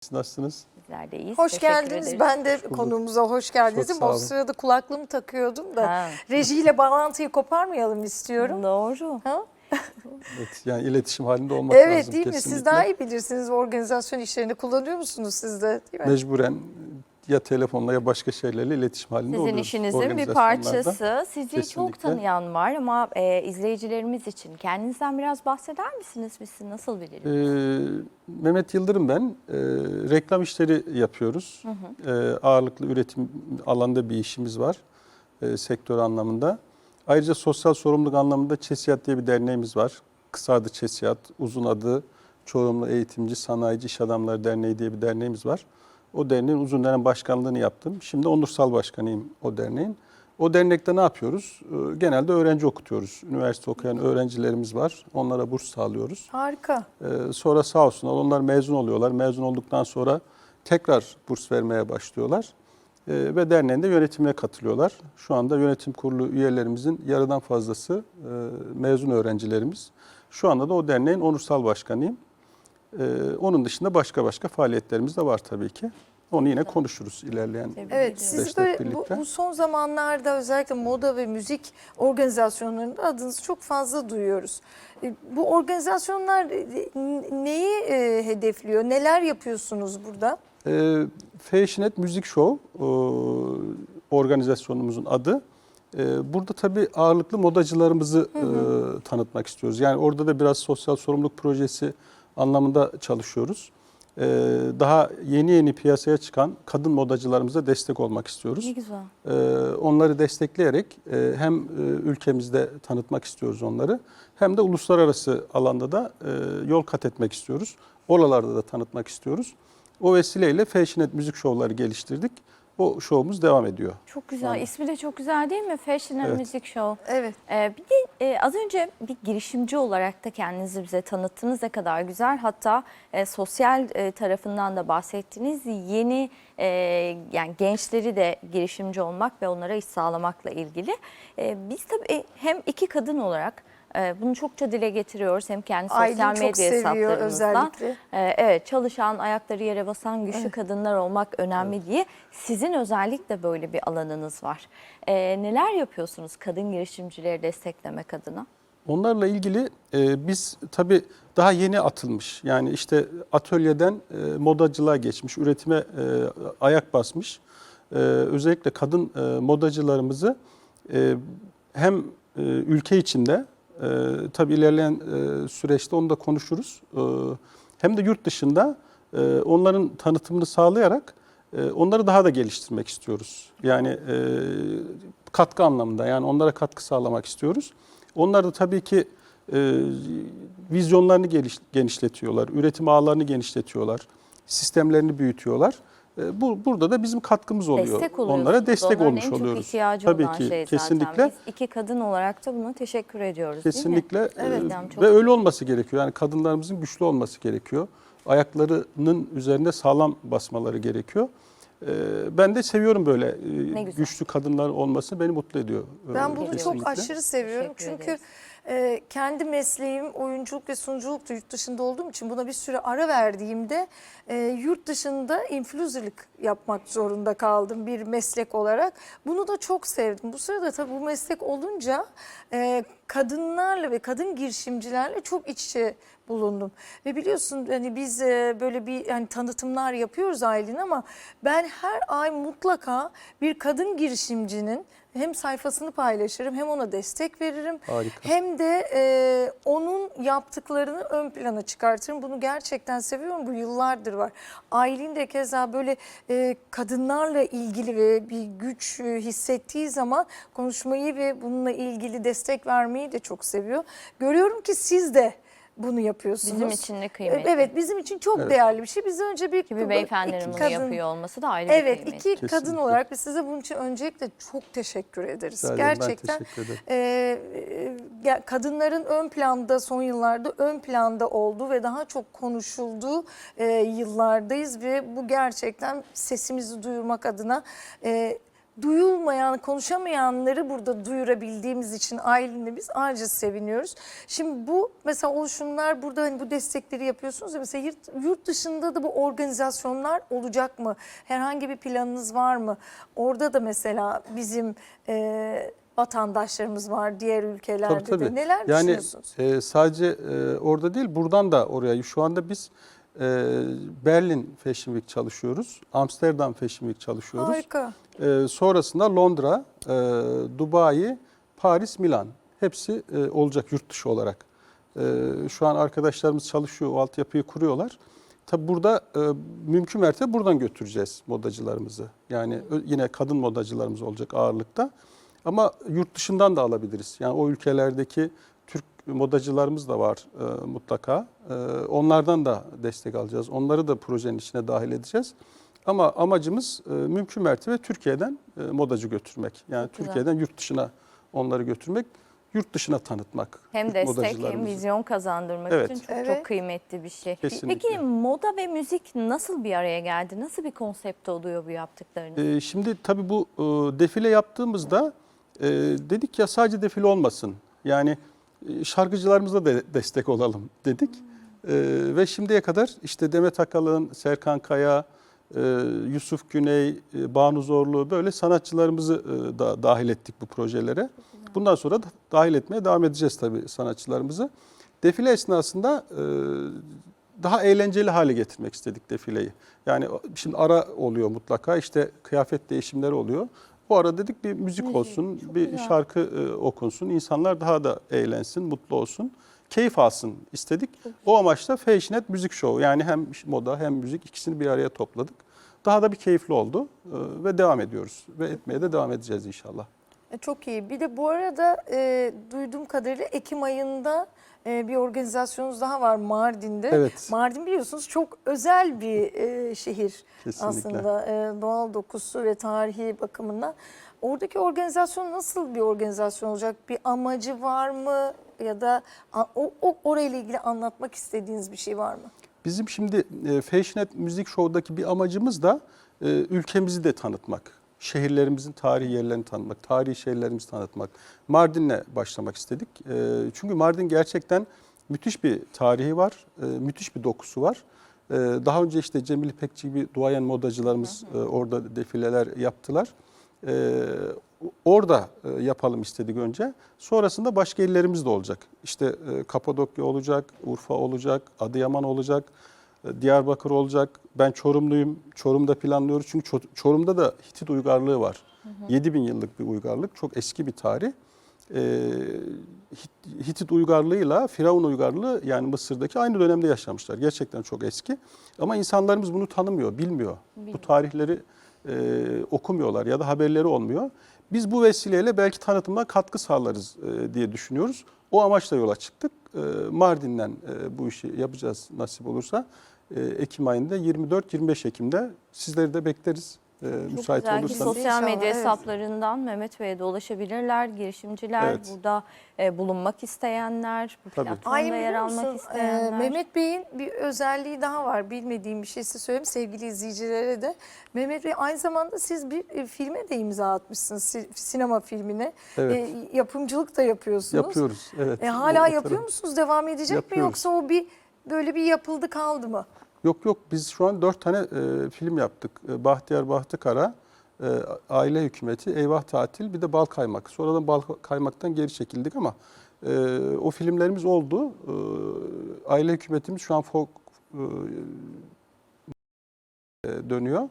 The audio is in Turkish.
Siz nasılsınız? Bizler de iyiyiz. Hoş Teşekkür geldiniz. ederiz. Ben de bulduk. konuğumuza hoş geldiniz. O sırada kulaklığımı takıyordum da Ha. rejiyle bağlantıyı koparmayalım istiyorum. Doğru. Ha? Evet, yani iletişim halinde olmak Evet lazım değil mi? kesinlikle. Siz daha iyi bilirsiniz. Organizasyon işlerinde kullanıyor musunuz siz de? Değil mi? Mecburen ya telefonla ya başka şeylerle iletişim halinde Sizin oluyoruz. işinizin bir parçası. Sizi çok Kesinlikle. tanıyan var ama e, izleyicilerimiz için kendinizden biraz bahseder misiniz? Biz sizi nasıl bilelim? Ee, Mehmet Yıldırım ben. Ee, reklam işleri yapıyoruz. Ee, ağırlıklı üretim alanında bir işimiz var. Ee, sektör anlamında. Ayrıca sosyal sorumluluk anlamında ÇESİAD diye bir derneğimiz var. Kısa adı ÇESİAD, uzun adı Çorumlu Eğitimci Sanayici İş Adamları Derneği diye bir derneğimiz var. O derneğin uzun dönem başkanlığını yaptım. Şimdi onursal başkanıyım o derneğin. O dernekte ne yapıyoruz? Ee, Genelde öğrenci okutuyoruz. Üniversite okuyan öğrencilerimiz var. Onlara burs sağlıyoruz. Harika. Ee, sonra sağ olsunlar onlar mezun oluyorlar. Mezun olduktan sonra tekrar burs vermeye başlıyorlar. Ee, ve derneğin de yönetimine katılıyorlar. Şu anda yönetim kurulu üyelerimizin yarıdan fazlası e, mezun öğrencilerimiz. Şu anda da o derneğin onursal başkanıyım. Onun dışında başka başka faaliyetlerimiz de var tabii ki. Onu yine konuşuruz ilerleyen. Evet, siz böyle bu, birlikte. bu son zamanlarda özellikle moda ve müzik organizasyonlarında adınızı çok fazla duyuyoruz. E, Bu organizasyonlar e, n- neyi e, hedefliyor? Neler yapıyorsunuz burada? E, Fashionet Müzik Show e, organizasyonumuzun adı. E, burada tabii ağırlıklı modacılarımızı e, tanıtmak istiyoruz. Yani orada da biraz sosyal sorumluluk projesi anlamında çalışıyoruz. E, daha yeni yeni piyasaya çıkan kadın modacılarımıza destek olmak istiyoruz. Ne güzel. Ee, onları destekleyerek e, hem e, ülkemizde tanıtmak istiyoruz onları hem de uluslararası alanda da e, yol kat etmek istiyoruz. Oralarda da tanıtmak istiyoruz. O vesileyle Fashionet müzik şovları geliştirdik. O şovumuz devam ediyor. Çok güzel. Yani- İsmi de çok güzel değil mi? Fashion and Evet. Music Show. Evet. Ee, bir de e, az önce bir girişimci olarak da kendinizi bize tanıttınız ne kadar güzel. Hatta e, sosyal e, tarafından da bahsettiniz. Yeni e, yani gençleri de girişimci olmak ve onlara iş sağlamakla ilgili. E, biz tabii hem iki kadın olarak bunu çokça dile getiriyoruz hem kendi sosyal Aylin çok medya seviyor hesaplarımızdan. özellikle. Ee, Evet çalışan, ayakları yere basan güçlü kadınlar olmak önemli diye sizin özellikle böyle bir alanınız var. Ee, neler yapıyorsunuz kadın girişimcileri desteklemek adına? Onlarla ilgili e, biz tabii daha yeni atılmış. Yani işte atölyeden e, modacılığa geçmiş, üretime e, ayak basmış. E, özellikle kadın e, modacılarımızı e, hem e, ülke içinde e, tabii ilerleyen e, süreçte onu da konuşuruz. E, hem de yurt dışında e, onların tanıtımını sağlayarak e, onları daha da geliştirmek istiyoruz. Yani e, katkı anlamında yani onlara katkı sağlamak istiyoruz. Onlar da tabii ki e, vizyonlarını geliş, genişletiyorlar, üretim ağlarını genişletiyorlar, sistemlerini büyütüyorlar. E, bu burada da bizim katkımız oluyor. Destek. Onlara destek Onların olmuş en çok oluyoruz. ihtiyacı Tabii olan ki şey zaten. kesinlikle. Biz iki kadın olarak da buna teşekkür ediyoruz değil mi? Kesinlikle Evet. e, Yani çok- ve öyle olması gerekiyor. Yani kadınlarımızın güçlü olması gerekiyor. Ayaklarının üzerinde sağlam basmaları gerekiyor. E, Ben de seviyorum böyle e, güçlü kadınlar olması beni mutlu ediyor. e, Ben bunu Kesinlikle. çok aşırı seviyorum. Teşekkür Çünkü ederiz. E, kendi mesleğim oyunculuk ve sunuculuktu yurt dışında olduğum için buna bir süre ara verdiğimde e, yurt dışında influencerlık yapmak zorunda kaldım bir meslek olarak. Bunu da çok sevdim. Bu sırada tabii bu meslek olunca e, kadınlarla ve kadın girişimcilerle çok iç içe bulundum. Ve biliyorsun hani biz e, böyle bir hani tanıtımlar yapıyoruz Aylin ama ben her ay mutlaka bir kadın girişimcinin hem sayfasını paylaşırım hem ona destek veririm. Harika. Hem de e, onun yaptıklarını ön plana çıkartırım. Bunu gerçekten seviyorum. Bu yıllardır var. Aylin de keza böyle e, kadınlarla ilgili ve bir güç e, hissettiği zaman konuşmayı ve bununla ilgili destek vermeyi de çok seviyor. Görüyorum ki siz de bunu yapıyorsunuz. Bizim için de kıymetli. Evet bizim için çok Evet. değerli bir şey. Biz önce bir Gibi beyefendinin iki bunu kadın- yapıyor olması da ayrı bir Evet kıymetli. iki kadın olarak biz size bunun için öncelikle çok teşekkür ederiz. Ben Gerçekten teşekkür ederim. e, e, kadınların ön planda son yıllarda ön planda olduğu ve daha çok konuşulduğu e, yıllardayız ve bu gerçekten sesimizi duyurmak adına e, duyulmayan, konuşamayanları burada duyurabildiğimiz için ailemle biz ayrıca seviniyoruz. Şimdi bu mesela oluşumlar burada hani bu destekleri yapıyorsunuz ya mesela yurt, yurt dışında da bu organizasyonlar olacak mı? Herhangi bir planınız var mı? Orada da mesela bizim e, vatandaşlarımız var diğer ülkelerde Tabii tabii. de. Neler yani düşünüyorsunuz? e, sadece e, orada değil buradan da oraya. Şu anda biz e, Berlin Fashion Week çalışıyoruz. Amsterdam Fashion Week çalışıyoruz. Harika. E, sonrasında Londra, e, Dubai, Paris, Milan. Hepsi e, olacak yurt dışı olarak. E, şu an arkadaşlarımız çalışıyor, o altyapıyı kuruyorlar. Tabi burada e, mümkün mertebe buradan götüreceğiz modacılarımızı. Yani yine kadın modacılarımız olacak ağırlıkta. Ama yurt dışından da alabiliriz. Yani o ülkelerdeki modacılarımız da var e, mutlaka. E, onlardan da destek alacağız. Onları da projenin içine dahil edeceğiz. Ama amacımız e, mümkün mertebe Türkiye'den e, modacı götürmek. Yani güzel. Türkiye'den yurt dışına onları götürmek, yurt dışına tanıtmak. Hem destek hem vizyon kazandırmak Evet. için çok Evet. çok kıymetli bir şey. Kesinlikle. Peki moda ve müzik nasıl bir araya geldi? Nasıl bir konsept oluyor bu yaptıklarınız? Ee, şimdi tabii bu e, defile yaptığımızda e, dedik ya sadece defile olmasın. Yani e, şarkıcılarımıza da destek olalım dedik. E, ve şimdiye kadar işte Demet Akalın, Serkan Kaya, e, Yusuf Güney, e, Banu Zorlu böyle sanatçılarımızı e, da dahil ettik bu projelere. Bundan sonra da dahil etmeye devam edeceğiz tabii sanatçılarımızı. Defile esnasında e, daha eğlenceli hale getirmek istedik defileyi. Yani şimdi ara oluyor mutlaka işte kıyafet değişimleri oluyor. Bu ara dedik bir müzik, Müzik, olsun, çok bir güzel. şarkı e, okunsun, insanlar daha da eğlensin, mutlu olsun, keyif alsın istedik. O amaçla Fashionet Müzik Show yani hem moda hem müzik ikisini bir araya topladık. Daha da bir keyifli oldu e, ve devam ediyoruz ve etmeye de devam edeceğiz inşallah. E, Çok iyi. Bir de bu arada e, duyduğum kadarıyla Ekim ayında e, bir organizasyonunuz daha var Mardin'de. Evet. Mardin biliyorsunuz çok özel bir e, şehir Kesinlikle. aslında e, doğal dokusu ve tarihi bakımından. Oradaki organizasyon nasıl bir organizasyon olacak? Bir amacı var mı? Ya da o, o orayla ilgili anlatmak istediğiniz bir şey var mı? Bizim şimdi e, Fashionet Müzik Show'daki bir amacımız da e, ülkemizi de tanıtmak. Şehirlerimizin tarihi yerlerini tanıtmak, tarihi şehirlerimizi tanıtmak. Mardin'le başlamak istedik. E, çünkü Mardin gerçekten müthiş bir tarihi var, e, müthiş bir dokusu var. E, daha önce işte Cemil İpekçi gibi duayen modacılarımız e, orada defileler yaptılar. E, orada e, yapalım istedik önce. Sonrasında başka illerimiz de olacak. İşte e, Kapadokya olacak, Urfa olacak, Adıyaman olacak, Diyarbakır olacak. Ben Çorumluyum. Çorum'da planlıyoruz. Çünkü Ço- Çorum'da da Hitit uygarlığı var. 7000 yıllık bir uygarlık. Çok eski bir tarih. E, Hit- Hitit uygarlığıyla Firavun uygarlığı yani Mısır'daki aynı dönemde yaşamışlar. Gerçekten çok eski. Ama insanlarımız bunu tanımıyor, bilmiyor. Bu tarihleri e, okumuyorlar ya da haberleri olmuyor. Biz bu vesileyle belki tanıtıma katkı sağlarız e, diye düşünüyoruz. O amaçla yola çıktık. E, Mardin'den e, bu işi yapacağız nasip olursa. E, Ekim ayında 24-25 Ekim'de sizleri de bekleriz. E, müsait Belki olursanız. sosyal İnşallah, medya evet. hesaplarından Mehmet Bey'e de ulaşabilirler. Girişimciler, Evet. burada e, bulunmak isteyenler, bu Tabii. platformda Aylin yer almak musun? isteyenler. Ee, Mehmet Bey'in bir özelliği daha var. Bilmediğim bir şey size söyleyeyim sevgili izleyicilere de. Mehmet Bey aynı zamanda siz bir e, filme de imza atmışsınız. si- Sinema filmine. Evet. E, yapımcılık da yapıyorsunuz. Yapıyoruz. Evet. E, hala o yapıyor musunuz? Devam edecek mi Yapıyoruz. yoksa o bir böyle bir yapıldı kaldı mı? Yok yok biz şu an dört tane e, film yaptık. E, Bahtiyar Bahtıkara, e, Aile Hükümeti, Eyvah Tatil bir de Bal Kaymak. Sonradan Bal Kaymak'tan geri çekildik ama e, o filmlerimiz oldu. E, Aile Hükümetimiz şu an fok, e, dönüyor.